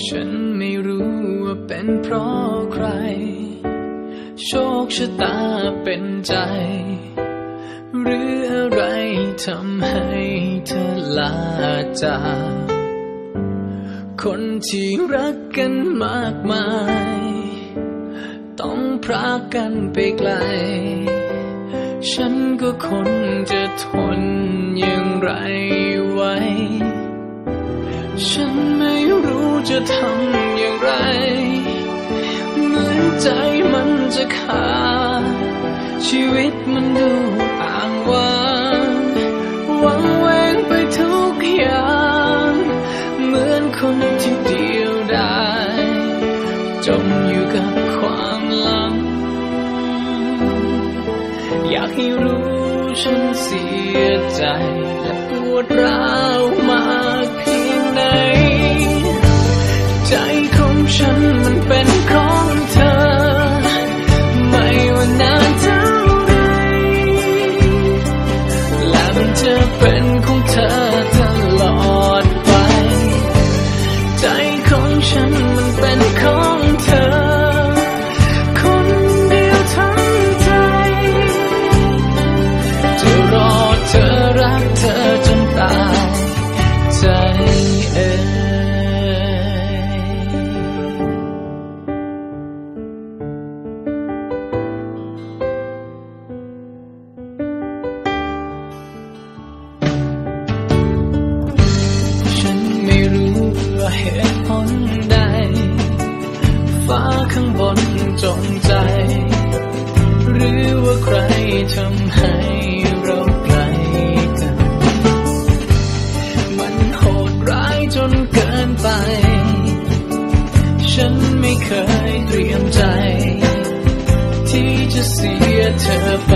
ฉันไม่รู้ว่าเป็นเพราะใคร โชคชะตาเป็นใจ หรืออะไรทำให้เธอลาจากคนที่รักกันมากมาย ต้องพรากกันไปไกล ฉันก็คนจะทนอย่างไรไว้ ฉันไม่รู้จะทำอย่างไร เหมือนใจมันจะขาด ชีวิตมันดูอ่างว่างหวังเวงไปทุกอย่าง เหมือนคนที่เดียวดายจมอยู่กับความลัง อยากให้รู้ฉันเสียใจและปวดร้าว ฉันมันเป็น เหตุผลใด ฟ้าข้างบนจงใจ หรือว่าใครทำให้เราไกลกัน มันโหดร้ายจนเกินไป ฉันไม่เคยเตรียมใจ ที่จะเสียเธอไป